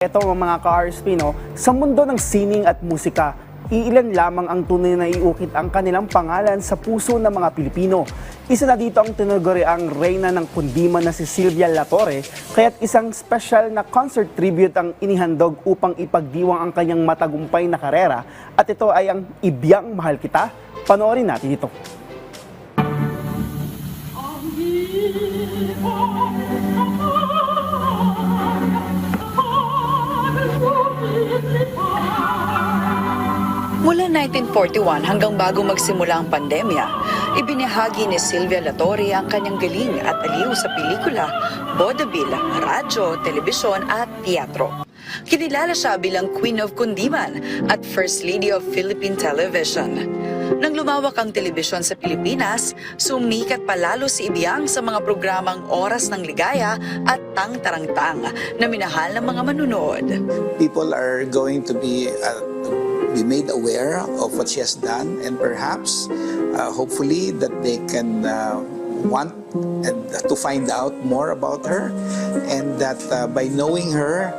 Ito mga ka-RSP, no, sa mundo ng sining at musika, iilan lamang ang tunay na iukit ang kanilang pangalan sa puso ng mga Pilipino. Isa na dito ang tinuguri ang reyna ng kundiman na si Silvia Latore, kaya't isang special na concert tribute ang inihandog upang ipagdiwang ang kanyang matagumpay na karera at ito ay ang Ibyang Mahal Kita. Panoorin natin ito. Mula 1941 hanggang bago magsimula ang pandemya, ibinahagi ni Silvia Latore ang kanyang galing at aliw sa pelikula, vaudeville, radyo, telebisyon at teatro. Kinilala siya bilang Queen of Kundiman at First Lady of Philippine Television. Nang lumawak ang telebisyon sa Pilipinas, sumikat palalo si Ibiang sa mga programang Oras ng Ligaya at Tang Tarangtang na minahal ng mga manunood. people are going to be uh, be made aware of what she has done and perhaps uh, hopefully that they can uh, want and to find out more about her and that uh, by knowing her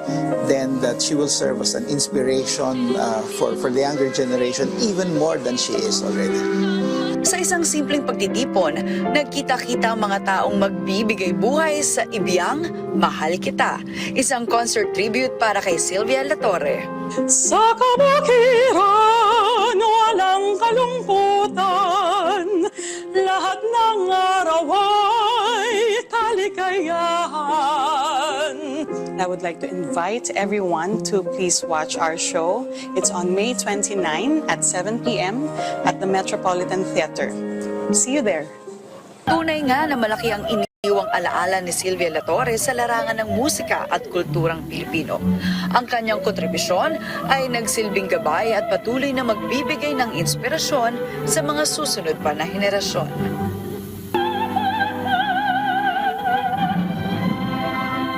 then that she will serve as an inspiration uh, for for the younger generation even more than she is already Sa isang simpleng pagtitipon, nagkita-kita ang mga taong magbibigay buhay sa Ibiyang Mahal Kita, isang concert tribute para kay Sylvia Latore. Sa kabukiran, walang kalungkutan, lahat ng araw ay kaligayahan. I would like to invite everyone to please watch our show. It's on May 29 at 7 p.m. at the Metropolitan Theater. See you there. Tunay nga na malaki ang iniwang alaala ni Sylvia Latore sa larangan ng musika at kulturang Pilipino. Ang kanyang kontribusyon ay nagsilbing gabay at patuloy na magbibigay ng inspirasyon sa mga susunod pa na henerasyon.